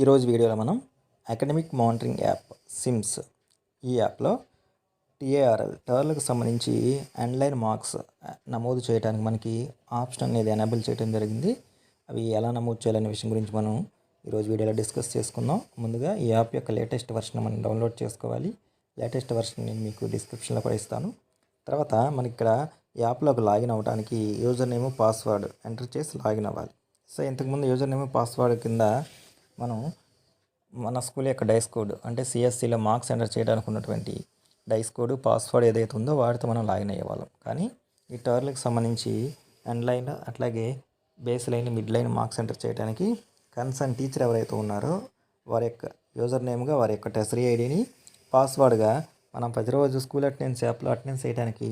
ఈరోజు వీడియోలో మనం అకాడమిక్ మానిటరింగ్ యాప్ సిమ్స్ ఈ యాప్లో టీఏఆర్ఎల్ టర్లకు సంబంధించి ఆన్లైన్ మార్క్స్ నమోదు చేయడానికి మనకి ఆప్షన్ అనేది ఎనేబుల్ చేయడం జరిగింది. అవి ఎలా నమోదు చేయాలనే విషయం గురించి మనం ఈరోజు వీడియోలో డిస్కస్ చేసుకుందాం. ముందుగా ఈ యాప్ యొక్క లేటెస్ట్ వర్షన్ మనం డౌన్లోడ్ చేసుకోవాలి. లేటెస్ట్ వర్షన్ నేను మీకు డిస్క్రిప్షన్లో కూడా ఇస్తాను. తర్వాత మనకి ఇక్కడ యాప్లోకి లాగిన్ అవ్వడానికి యూజర్ నేమ్ పాస్వర్డ్ ఎంటర్ చేసి లాగిన్ అవ్వాలి. సో ఇంతకుముందు యూజర్ నేమ్ పాస్వర్డ్ కింద మనం మన స్కూల్ యొక్క డైస్ కోడ్ అంటే సిఎస్సిలో మార్క్స్ ఎంటర్ చేయడానికి ఉన్నటువంటి డైస్ కోడ్ పాస్వర్డ్ ఏదైతే ఉందో వాటితో మనం లాగిన్ అయ్యేవాళ్ళం. కానీ ఈ టర్లకు సంబంధించి ఎండ్ లైన్ అట్లాగే base line mid line marks enter చేయడానికి కన్సర్న్ టీచర్ ఎవరైతే ఉన్నారో వారి యొక్క యూజర్ నేమ్గా వారి యొక్క టెసరీ ఐడిని పాస్వర్డ్గా మనం ప్రతిరోజు స్కూల్ అటెండెన్స్ యాప్లో అటెండెన్స్ చేయడానికి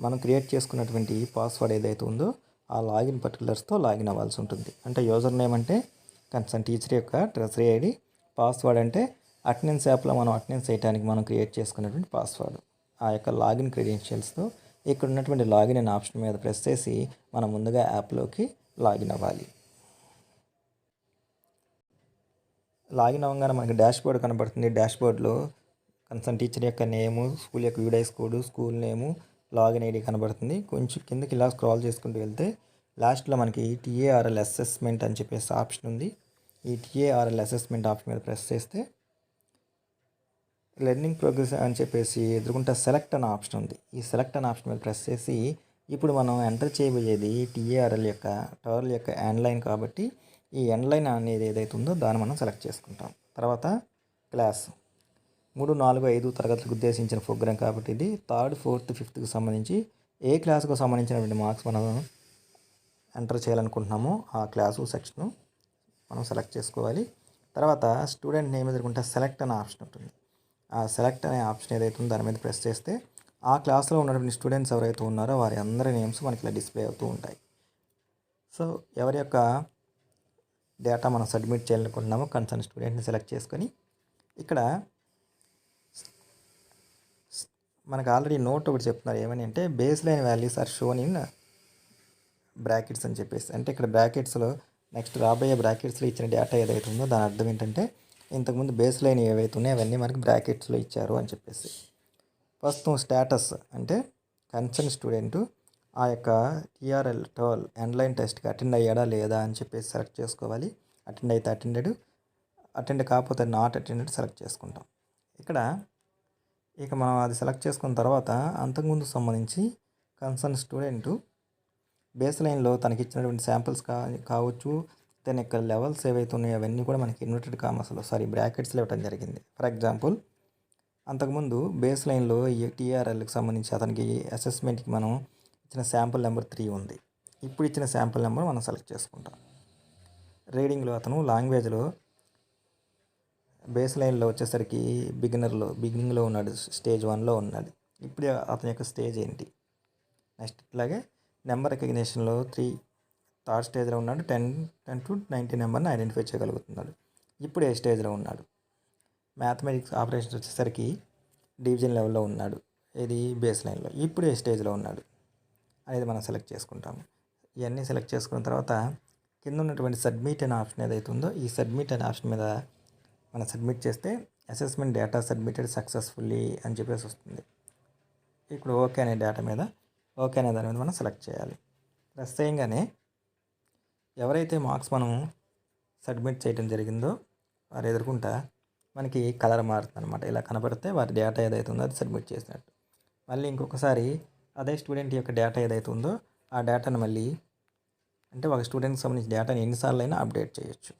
మనం క్రియేట్ చేసుకున్నటువంటి పాస్వర్డ్ ఏదైతే ఉందో ఆ లాగిన్ పర్టికులర్స్తో లాగిన్ అవ్వాల్సి ఉంటుంది. అంటే యూజర్ నేమ్ అంటే కన్సర్న్ టీచర్ యొక్క ట్రెజరీ ఐడి పాస్వర్డ్ అంటే అటెండెన్స్ యాప్లో మనం అటెండెన్స్ చేయడానికి మనం క్రియేట్ చేసుకున్నటువంటి పాస్వర్డ్. ఆ యొక్క లాగిన్ క్రెడెన్షియల్స్తో ఇక్కడ ఉన్నటువంటి లాగిన్ అనే ఆప్షన్ మీద ప్రెస్ చేసి మనం ముందుగా యాప్లోకి లాగిన్ అవ్వాలి. లాగిన్ అవ్వగానే మనకి డాష్ బోర్డ్ కనబడుతుంది. డాష్ బోర్డ్లో కన్సర్న్ టీచర్ యొక్క నేము స్కూల్ యొక్క వీడైస్ code school name login ID కనబడుతుంది. కొంచెం కిందకి ఇలా స్క్రాల్ చేసుకుంటూ వెళ్తే లాస్ట్లో మనకి టీఏఆర్ఎల్ అసెస్మెంట్ అని చెప్పేసి ఆప్షన్ ఉంది. ఈ టీఏఆర్ఎల్ అసెస్మెంట్ ఆప్షన్ మీద ప్రెస్ చేస్తే లెర్నింగ్ ప్రోగ్రెస్ అని చెప్పేసి ఎదుర్కొంటే సెలెక్ట్ అనే ఆప్షన్ ఉంది. ఈ సెలెక్ట్ అనే ఆప్షన్ మీద ప్రెస్ చేసి ఇప్పుడు మనం ఎంటర్ చేయబోయేది టీఏఆర్ఎల్ యొక్క టవర్ల యొక్క లైన్ కాబట్టి ఈ లైన్ అనేది ఏదైతే ఉందో దాన్ని మనం సెలెక్ట్ చేసుకుంటాం. తర్వాత క్లాస్ మూడు నాలుగు ఐదు తరగతులకు ఉద్దేశించిన ప్రోగ్రామ్ కాబట్టి ఇది థర్డ్ ఫోర్త్ ఫిఫ్త్కి సంబంధించి ఏ క్లాస్కు సంబంధించినటువంటి మార్క్స్ మనం ఎంటర్ చేయాలనుకుంటున్నామో ఆ క్లాసు సెక్షన్ మనం సెలెక్ట్ చేసుకోవాలి. తర్వాత స్టూడెంట్ నేమ్ ఎదుర్కొంటే సెలెక్ట్ అనే ఆప్షన్ ఉంటుంది. ఆ సెలెక్ట్ అనే ఆప్షన్ ఏదైతే ఉందో దాని మీద ప్రెస్ చేస్తే ఆ క్లాస్లో ఉన్నటువంటి స్టూడెంట్స్ ఎవరైతే ఉన్నారో వారి అందరి నేమ్స్ మనకి ఇలా డిస్ప్లే అవుతూ ఉంటాయి. సో ఎవరి యొక్క డేటా మనం సబ్మిట్ చేయాలనుకుంటున్నామో కన్సర్న్ స్టూడెంట్ని సెలెక్ట్ చేసుకొని ఇక్కడ మనకు ఆల్రెడీ నోట్ ఒకటి చెప్తున్నారు. ఏమని అంటే base line values are shown in brackets అని చెప్పేసి. అంటే ఇక్కడ బ్రాకెట్స్లో నెక్స్ట్ రాబోయే బ్రాకెట్స్లో ఇచ్చిన డేటా ఏదైతే ఉందో దాని అర్థం ఏంటంటే ఇంతకుముందు బేస్ లైన్ ఏవైతే ఉన్నాయో అవన్నీ మనకి బ్రాకెట్స్లో ఇచ్చారు అని చెప్పేసి. ప్రస్తుతం స్టేటస్ అంటే కన్సర్న్ స్టూడెంట్ ఆ యొక్క టీఆర్ఎల్ టోల్ ఆన్లైన్ టెస్ట్కి అటెండ్ అయ్యాడా లేదా అని చెప్పేసి సెలెక్ట్ చేసుకోవాలి. అటెండ్ అయితే అటెండెడ్ అటెండ్ కాకపోతే నాట్ అటెండెడ్ సెలెక్ట్ చేసుకుంటాం. ఇక్కడ ఇక మనం అది సెలెక్ట్ చేసుకున్న తర్వాత అంతకుముందు సంబంధించి కన్సర్న్ స్టూడెంట్ బేస్ లైన్లో తనకి ఇచ్చినటువంటి శాంపిల్స్ కా కావచ్చు దాని యొక్క లెవెల్స్ ఏవైతే ఉన్నాయో అవన్నీ కూడా మనకి ఇన్వర్టెడ్ కామర్స్లో సారీ బ్రాకెట్స్లో ఇవ్వడం జరిగింది. ఫర్ ఎగ్జాంపుల్ అంతకుముందు బేస్ లైన్లో ఈ టీఆర్ఎల్కి సంబంధించి అతనికి అసెస్మెంట్కి మనం ఇచ్చిన శాంపుల్ నెంబర్ త్రీ ఉంది. ఇప్పుడు ఇచ్చిన శాంపుల్ నెంబర్ మనం సెలెక్ట్ చేసుకుంటాం. రీడింగ్లో అతను లాంగ్వేజ్లో బేస్ లైన్లో వచ్చేసరికి బిగినర్లో బిగినింగ్లో ఉన్నాడు స్టేజ్ వన్లో ఉన్నాడు. ఇప్పుడు అతని యొక్క స్టేజ్ ఏంటి? నెక్స్ట్ ఇట్లాగే నెంబర్ రికగ్నేషన్లో త్రీ థర్డ్ స్టేజ్లో ఉన్నాడు. టెన్ టెన్ టు నైంటీ నెంబర్ని ఐడెంటిఫై చేయగలుగుతున్నాడు. ఇప్పుడు ఏ స్టేజ్లో ఉన్నాడు. మ్యాథమెటిక్స్ ఆపరేషన్స్ వచ్చేసరికి డివిజన్ లెవెల్లో ఉన్నాడు. ఇది బేస్ లైన్లో. ఇప్పుడు ఏ స్టేజ్లో ఉన్నాడు. అనేది మనం సెలెక్ట్ చేసుకుంటాము. ఇవన్నీ సెలెక్ట్ చేసుకున్న తర్వాత కింద ఉన్నటువంటి సబ్మిట్ అనే ఆప్షన్ ఏదైతే ఉందో ఈ సబ్మిట్ అనే ఆప్షన్ మీద మనం సబ్మిట్ చేస్తే అసెస్మెంట్ డేటా సబ్మిటెడ్ సక్సెస్ఫుల్లీ అని చెప్పేసి వస్తుంది. ఇప్పుడు ఓకే అనే డేటా మీద ఓకే అనే దాని మీద మనం సెలెక్ట్ చేయాలి. ప్రెస్ చేయగానే ఎవరైతే మార్క్స్ మనం సబ్మిట్ చేయడం జరిగిందో వారు ఎదుర్కొంటా మనకి కలర్ మారుతుంది అనమాట ఇలా కనపడితే వారి డేటా ఏదైతే ఉందో అది సబ్మిట్ చేసినట్టు. మళ్ళీ ఇంకొకసారి అదే స్టూడెంట్ యొక్క డేటా ఏదైతే ఉందో ఆ డేటాను మళ్ళీ అంటే ఒక స్టూడెంట్కి సంబంధించిన డేటాని ఎన్నిసార్లు అయినా అప్డేట్ చేయొచ్చు.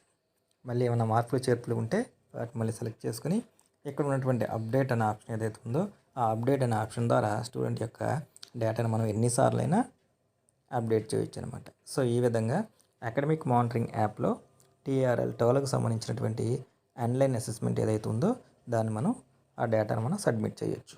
మళ్ళీ ఏమైనా మార్పులు చేర్పులు ఉంటే వాటిని మళ్ళీ సెలెక్ట్ చేసుకుని ఇక్కడ ఉన్నటువంటి అప్డేట్ అనే ఆప్షన్ ఏదైతే ఉందో ఆ అప్డేట్ అనే ఆప్షన్ ద్వారా స్టూడెంట్ యొక్క డేటాను మనం ఎన్నిసార్లు అయినా అప్డేట్ చేయొచ్చు అనమాట సో ఈ విధంగా అకాడమిక్ మానిటరింగ్ యాప్లో టీఆర్ఎల్ టోలకు సంబంధించినటువంటి ఆన్లైన్ అసెస్మెంట్ ఏదైతే ఉందో దాన్ని మనం ఆ డేటాను మనం సబ్మిట్ చేయొచ్చు.